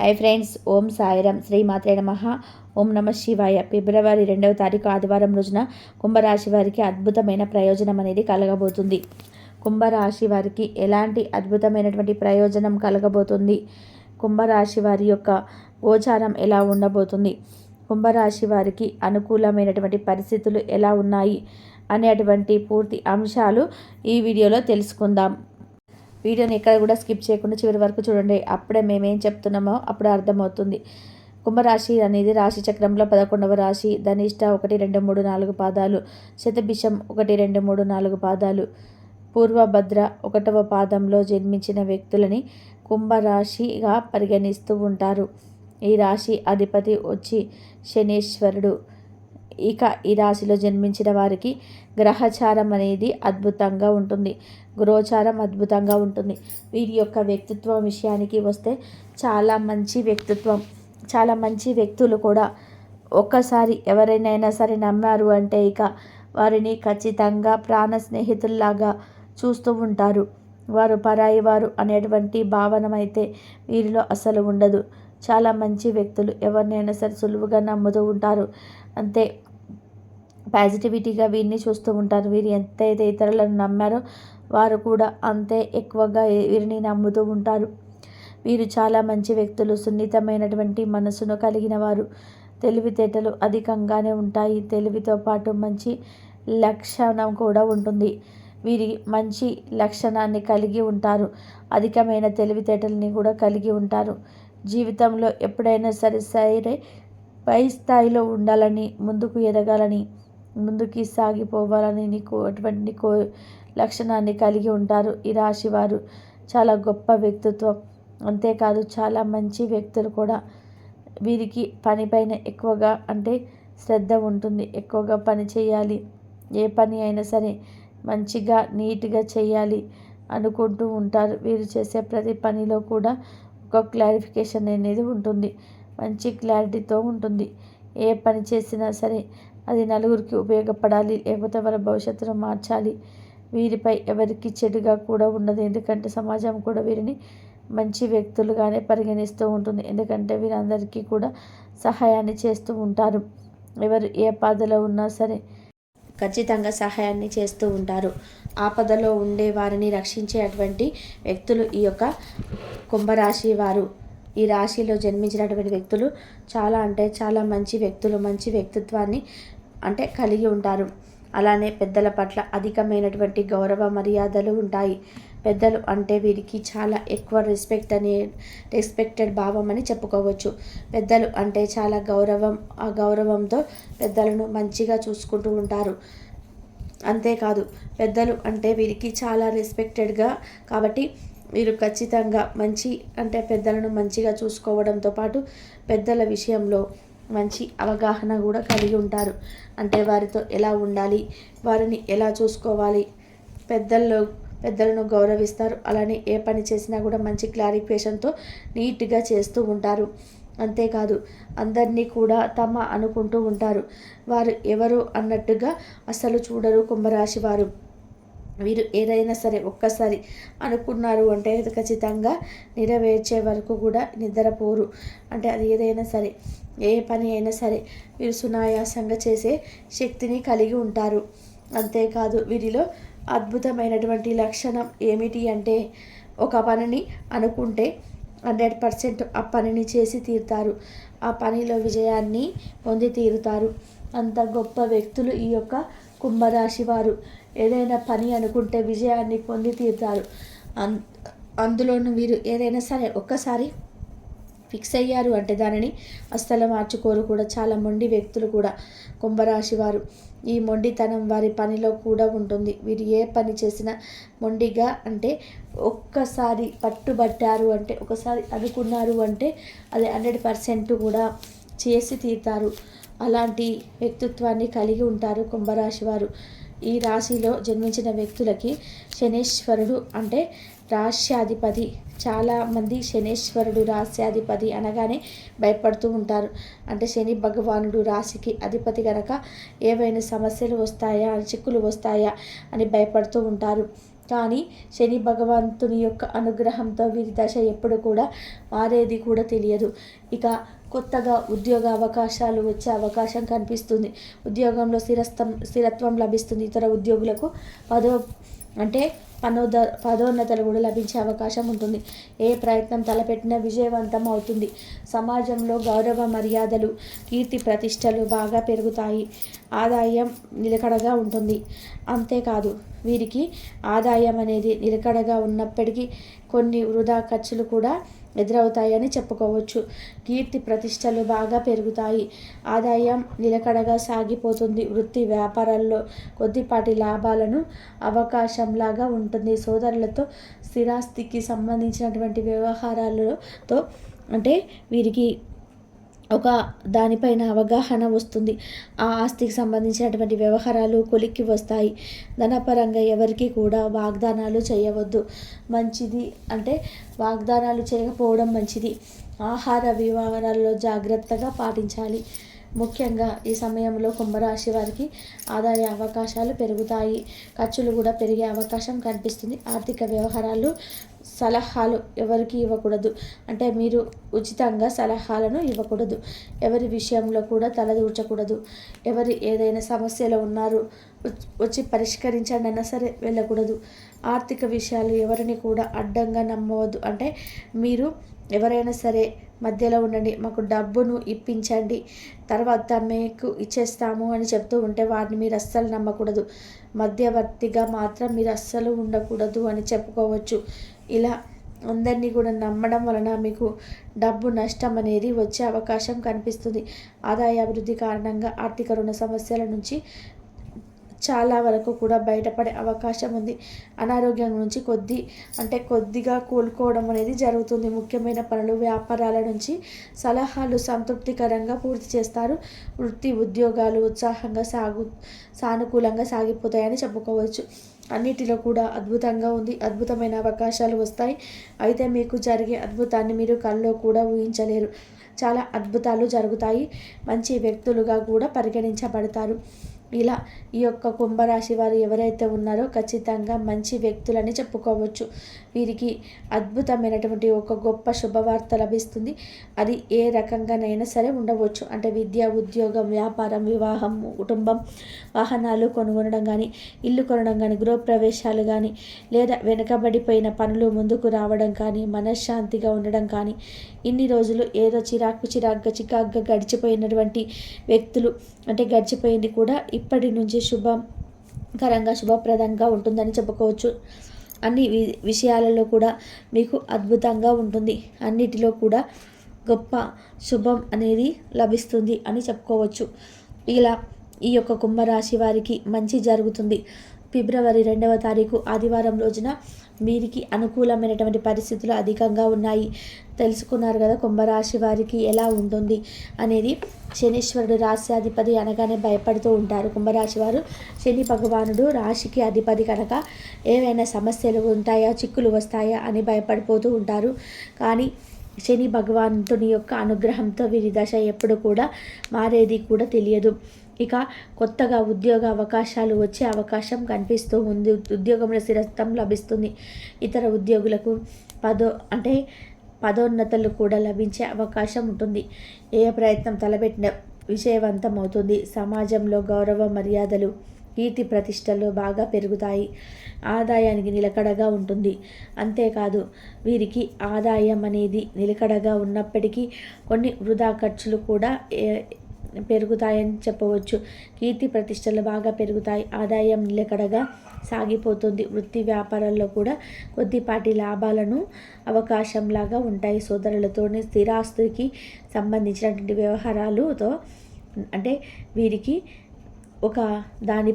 High friends ఓం సాయిరం శ్రీ మాత్రే నమ. ఓం నమ శివాయ. ఫిబ్రవరి రెండవ తారీఖు ఆదివారం రోజున కుంభరాశి వారికి అద్భుతమైన ప్రయోజనం అనేది కలగబోతుంది. కుంభరాశి వారికి ఎలాంటి అద్భుతమైనటువంటి ప్రయోజనం కలగబోతుంది? కుంభరాశి వారి యొక్క గోచారం ఎలా ఉండబోతుంది? కుంభరాశి వారికి అనుకూలమైనటువంటి పరిస్థితులు ఎలా ఉన్నాయి? అనేటువంటి పూర్తి అంశాలు ఈ వీడియోలో తెలుసుకుందాం. వీడియోని ఎక్కడ కూడా స్కిప్ చేయకుండా చివరి వరకు చూడండి. అప్పుడే మేమేం చెప్తున్నామో అప్పుడు అర్థమవుతుంది. కుంభరాశి అనేది రాశి చక్రంలో పదకొండవ రాశి. ధనిష్ట ఒకటి రెండు మూడు నాలుగు పాదాలు. శతభిషం ఒకటి రెండు మూడు నాలుగు పాదాలు. పూర్వభద్ర ఒకటవ పాదంలో జన్మించిన వ్యక్తులని కుంభరాశిగా పరిగణిస్తూ ఉంటారు. ఈ రాశి అధిపతి వచ్చి శనేశ్వరుడు. ఇక ఈ రాశిలో జన్మించిన వారికి గ్రహచారం అనేది అద్భుతంగా ఉంటుంది. గృహచారం అద్భుతంగా ఉంటుంది. వీరి యొక్క వ్యక్తిత్వం విషయానికి వస్తే చాలా మంచి వ్యక్తిత్వం. చాలా మంచి వ్యక్తులు కూడా ఒక్కసారి ఎవరైనా సరే నమ్మారు అంటే ఇక వారిని ఖచ్చితంగా ప్రాణ స్నేహితుల్లాగా చూస్తూ ఉంటారు. వారు పరాయి వారు అనేటువంటి భావన అయితే వీరిలో అసలు ఉండదు. చాలా మంచి వ్యక్తులు ఎవరినైనా సరే సులువుగా నమ్ముతూ ఉంటారు. అంతే. పాజిటివిటీగా వీరిని చూస్తూ ఉంటారు. వీరు ఎంతైతే ఇతరులను నమ్మారో వారు కూడా అంతే ఎక్కువగా వీరిని నమ్ముతూ ఉంటారు. వీరు చాలా మంచి వ్యక్తులు సున్నితమైనటువంటి మనసును కలిగిన వారు. తెలివితేటలు అధికంగానే ఉంటాయి. తెలివితో పాటు మంచి లక్షణం కూడా ఉంటుంది. వీరి మంచి లక్షణాన్ని కలిగి ఉంటారు. అధికమైన తెలివితేటలని కూడా కలిగి ఉంటారు. జీవితంలో ఎప్పుడైనా సరే సరే పై స్థాయిలో ఉండాలని ముందుకు ఎదగాలని ముందుకి సాగిపోవాలని నీకు అటువంటి కో లక్షణాన్ని కలిగి ఉంటారు. ఈ రాశి వారు చాలా గొప్ప వ్యక్తిత్వం. అంతేకాదు చాలా మంచి వ్యక్తులు కూడా. వీరికి పనిపైన ఎక్కువగా అంటే శ్రద్ధ ఉంటుంది. ఎక్కువగా పని చేయాలి. ఏ పని అయినా సరే మంచిగా నీట్గా చేయాలి అనుకుంటూ ఉంటారు. వీరు చేసే ప్రతి పనిలో కూడా ఒక క్లారిఫికేషన్ అనేది ఉంటుంది. మంచి క్లారిటీతో ఉంటుంది. ఏ పని చేసినా సరే అది నలుగురికి ఉపయోగపడాలి లేకపోతే వాళ్ళ భవిష్యత్తును మార్చాలి. వీరిపై ఎవరికి చెడుగా కూడా ఉండదు. ఎందుకంటే సమాజం కూడా వీరిని మంచి వ్యక్తులుగానే పరిగణిస్తూ ఉంటుంది. ఎందుకంటే వీరందరికీ కూడా సహాయాన్ని చేస్తూ ఉంటారు. ఎవరు ఏ ఆపదలో ఉన్నా సరే ఖచ్చితంగా సహాయాన్ని చేస్తూ ఉంటారు. ఆపదలో ఉండే వారిని రక్షించే అటువంటి వ్యక్తులు ఈ యొక్క కుంభరాశి వారు. ఈ రాశిలో జన్మించినటువంటి వ్యక్తులు చాలా అంటే చాలా మంచి వ్యక్తులు మంచి వ్యక్తిత్వాన్ని అంటే కలిగి ఉంటారు. అలానే పెద్దల పట్ల అధికమైనటువంటి గౌరవ మర్యాదలు ఉంటాయి. పెద్దలు అంటే వీరికి చాలా ఎక్కువ రెస్పెక్ట్ అనే రెస్పెక్టెడ్ భావం అని చెప్పుకోవచ్చు. పెద్దలు అంటే చాలా గౌరవం ఆ గౌరవంతో పెద్దలను మంచిగా చూసుకుంటూ ఉంటారు. అంతేకాదు పెద్దలు అంటే వీరికి చాలా రెస్పెక్టెడ్గా కాబట్టి వీరు ఖచ్చితంగా మంచి అంటే పెద్దలను మంచిగా చూసుకోవడంతో పాటు పెద్దల విషయంలో మంచి అవగాహన కూడా కలిగి ఉంటారు. అంటే వారితో ఎలా ఉండాలి వారిని ఎలా చూసుకోవాలి పెద్దల్లో పెద్దలను గౌరవిస్తారు అలానే ఏ పని చేసినా కూడా మంచి క్లారిఫికేషన్తో నీట్గా చేస్తూ ఉంటారు. అంతేకాదు అందరినీ కూడా తమ అనుకుంటూ ఉంటారు. వారు ఎవరు అన్నట్టుగా అసలు చూడరు కుంభరాశి వారు. వీరు ఏదైనా సరే ఒక్కసారి అనుకున్నారు అంటే ఖచ్చితంగా నెరవేర్చే వరకు కూడా నిద్రపోరు. అంటే అది ఏదైనా సరే ఏ పని అయినా సరే వీరు సునాయాసంగా చేసే శక్తిని కలిగి ఉంటారు. అంతేకాదు వీరిలో అద్భుతమైనటువంటి లక్షణం ఏమిటి అంటే ఒక పనిని అనుకుంటే హండ్రెడ్ పర్సెంట్ ఆ పనిని చేసి తీరుతారు. ఆ పనిలో విజయాన్ని పొంది తీరుతారు. అంత గొప్ప వ్యక్తులు ఈ యొక్క కుంభరాశి వారు. ఏదైనా పని అనుకుంటే విజయాన్ని పొంది తీరుతారు. అందులోనూ వీరు ఏదైనా సరే ఒక్కసారి ఫిక్స్ అయ్యారు అంటే దానిని అస్సలు మార్చుకోరు కూడా. చాలా మొండి వ్యక్తులు కూడా కుంభరాశి వారు. ఈ మొండితనం వారి పనిలో కూడా ఉంటుంది. వీరు ఏ పని చేసినా మొండిగా అంటే ఒక్కసారి పట్టుబట్టారు అంటే ఒకసారి అనుకున్నారు అంటే అది హండ్రెడ్ పర్సెంట్ కూడా చేసి తీరుతారు. అలాంటి వ్యక్తిత్వాన్ని కలిగి ఉంటారు కుంభరాశి వారు. ఈ రాశిలో జన్మించిన వ్యక్తులకి శనేశ్వరుడు అంటే రాశ్యాధిపతి. చాలామంది శనేశ్వరుడు రాశ్యాధిపతి అనగానే భయపడుతూ ఉంటారు. అంటే శని భగవానుడు రాశికి అధిపతి కనుక ఏవైనా సమస్యలు వస్తాయా చిక్కులు వస్తాయా అని భయపడుతూ ఉంటారు. కానీ శని భగవంతుని యొక్క అనుగ్రహంతో వీరి దశ ఎప్పుడు కూడా మారేది కూడా తెలియదు. ఇక కొత్తగా ఉద్యోగ అవకాశాలు వచ్చే అవకాశం కనిపిస్తుంది. ఉద్యోగంలో స్థిరస్థం స్థిరత్వం లభిస్తుంది. ఇతర ఉద్యోగులకు పదో అంటే పనోద పదోన్నతలు కూడా లభించే అవకాశం ఉంటుంది. ఏ ప్రయత్నం తలపెట్టినా విజయవంతం అవుతుంది. సమాజంలో గౌరవ మర్యాదలు కీర్తి ప్రతిష్టలు బాగా పెరుగుతాయి. ఆదాయం నిలకడగా ఉంటుంది. అంతేకాదు వీరికి ఆదాయం అనేది నిలకడగా ఉన్నప్పటికీ కొన్ని వృధా ఖర్చులు కూడా ఎదురవుతాయని చెప్పుకోవచ్చు. కీర్తి ప్రతిష్టలు బాగా పెరుగుతాయి. ఆదాయం నిలకడగా సాగిపోతుంది. వృత్తి వ్యాపారాల్లో కొద్దిపాటి లాభాలను అవకాశంలాగా ఉంటుంది. సోదరులతో స్థిరాస్తికి సంబంధించినటువంటి వ్యవహారాలతో అంటే వీరికి ఒక దానిపైన అవగాహన వస్తుంది. ఆ ఆస్తికి సంబంధించినటువంటి వ్యవహారాలు కొలిక్కి వస్తాయి. ధనపరంగా ఎవరికి కూడా వాగ్దానాలు చేయవద్దు. మంచిది అంటే వాగ్దానాలు చేయకపోవడం మంచిది. ఆహార వ్యవహారాల్లో జాగ్రత్తగా పాటించాలి. ముఖ్యంగా ఈ సమయంలో కుంభరాశి వారికి ఆదాయ అవకాశాలు పెరుగుతాయి. ఖర్చులు కూడా పెరిగే అవకాశం కనిపిస్తుంది. ఆర్థిక వ్యవహారాలు సలహాలు ఎవరికి ఇవ్వకూడదు. అంటే మీరు ఉచితంగా సలహాలను ఇవ్వకూడదు. ఎవరి విషయంలో కూడా తలదూర్చకూడదు. ఎవరి ఏదైనా సమస్యలు ఉన్నారు వచ్చి పరిష్కరించండి అన్నా సరే వెళ్ళకూడదు. ఆర్థిక విషయాలు ఎవరిని కూడా అడ్డంగా నమ్మవద్దు. అంటే మీరు ఎవరైనా సరే మధ్యలో ఉండండి మాకు డబ్బును ఇప్పించండి తర్వాత మీకు ఇచ్చేస్తాము అని చెప్తూ ఉంటే వాటిని మీరు అస్సలు నమ్మకూడదు. మధ్యవర్తిగా మాత్రం మీరు అస్సలు ఉండకూడదు అని చెప్పుకోవచ్చు. ఇలా అందరినీ కూడా నమ్మడం వలన మీకు డబ్బు నష్టం అనేది వచ్చే అవకాశం కనిపిస్తుంది. ఆదాయ అభివృద్ధి కారణంగా ఆర్థిక రుణ సమస్యల నుంచి చాలా వరకు కూడా బయటపడే అవకాశం ఉంది. అనారోగ్యం నుంచి కొద్ది అంటే కొద్దిగా కోలుకోవడం అనేది జరుగుతుంది. ముఖ్యమైన పనులు వ్యాపారాల నుంచి సలహాలు సంతృప్తికరంగా పూర్తి చేస్తారు. వృత్తి ఉద్యోగాలు ఉత్సాహంగా సాగు సానుకూలంగా సాగిపోతాయని చెప్పుకోవచ్చు. అన్నిటిలో కూడా అద్భుతంగా ఉంది. అద్భుతమైన అవకాశాలు వస్తాయి. అయితే మీకు జరిగే అద్భుతాన్ని మీరు కల్లో కూడా ఊహించలేరు. చాలా అద్భుతాలు జరుగుతాయి. మంచి వ్యక్తులుగా కూడా పరిగణించబడతారు. ఇలా ఈ యొక్క కుంభరాశి వారు ఎవరైతే ఉన్నారో ఖచ్చితంగా మంచి వ్యక్తులని చెప్పుకోవచ్చు. వీరికి అద్భుతమైనటువంటి ఒక గొప్ప శుభవార్త లభిస్తుంది. అది ఏ రకంగానైనా సరే ఉండవచ్చు. అంటే విద్య ఉద్యోగం వ్యాపారం వివాహం కుటుంబం వాహనాలు కొనుగొనడం కానీ ఇల్లు కొనడం కానీ గృహప్రవేశాలు కానీ లేదా వెనుకబడిపోయిన పనులు ముందుకు రావడం కానీ మనశ్శాంతిగా ఉండడం కానీ ఇన్ని రోజులు ఏదో చిరాకు చిరాగ్గా చికాగ్గా గడిచిపోయినటువంటి వ్యక్తులు అంటే గడిచిపోయింది కూడా ఇప్పటి నుంచి శుభకరంగా శుభప్రదంగా ఉంటుందని చెప్పుకోవచ్చు. అన్ని విషయాలలో కూడా మీకు అద్భుతంగా ఉంటుంది. అన్నిటిలో కూడా గొప్ప శుభం అనేది లభిస్తుంది అని చెప్పుకోవచ్చు. ఇలా ఈ యొక్క కుంభరాశి వారికి మంచి జరుగుతుంది. ఫిబ్రవరి రెండవ తారీఖు ఆదివారం రోజున వీరికి అనుకూలమైనటువంటి పరిస్థితులు అధికంగా ఉన్నాయి. తెలుసుకున్నారు కదా కుంభరాశి వారికి ఎలా ఉంటుంది అనేది శనీశ్వరుడు రాశ్యాధిపతి అనగానే భయపడుతూ ఉంటారు. కుంభరాశి వారు శని భగవానుడు రాశికి అధిపతి కనుక ఏవైనా సమస్యలు ఉంటాయా చిక్కులు వస్తాయా అని భయపడిపోతూ ఉంటారు. కానీ శని భగవంతుని యొక్క అనుగ్రహంతో వీరి దశ ఎప్పుడు కూడా మారేది కూడా తెలియదు. ఇక కొత్తగా ఉద్యోగ అవకాశాలు వచ్చే అవకాశం కనిపిస్తూ ఉంది. ఉద్యోగంలో స్థిరత్వం లభిస్తుంది. ఇతర ఉద్యోగులకు పదో అంటే పదోన్నతలు కూడా లభించే అవకాశం ఉంటుంది. ఏ ప్రయత్నం తలపెట్టిన విజయవంతం అవుతుంది సమాజంలో గౌరవ మర్యాదలు కీర్తి ప్రతిష్టలు బాగా పెరుగుతాయి. ఆదాయానికి నిలకడగా ఉంటుంది. అంతేకాదు వీరికి ఆదాయం అనేది నిలకడగా ఉన్నప్పటికీ కొన్ని వృధా ఖర్చులు కూడా పెరుగుతాయని చెప్పవచ్చు. కీర్తి ప్రతిష్టలు బాగా పెరుగుతాయి. ఆదాయం నిలకడగా సాగిపోతుంది. వృత్తి వ్యాపారాల్లో కూడా కొద్దిపాటి లాభాలను అవకాశంలాగా ఉంటాయి. సోదరులతోనే స్థిరాస్తుకి సంబంధించినటువంటి వ్యవహారాలుతో అంటే వీరికి ఒక దాని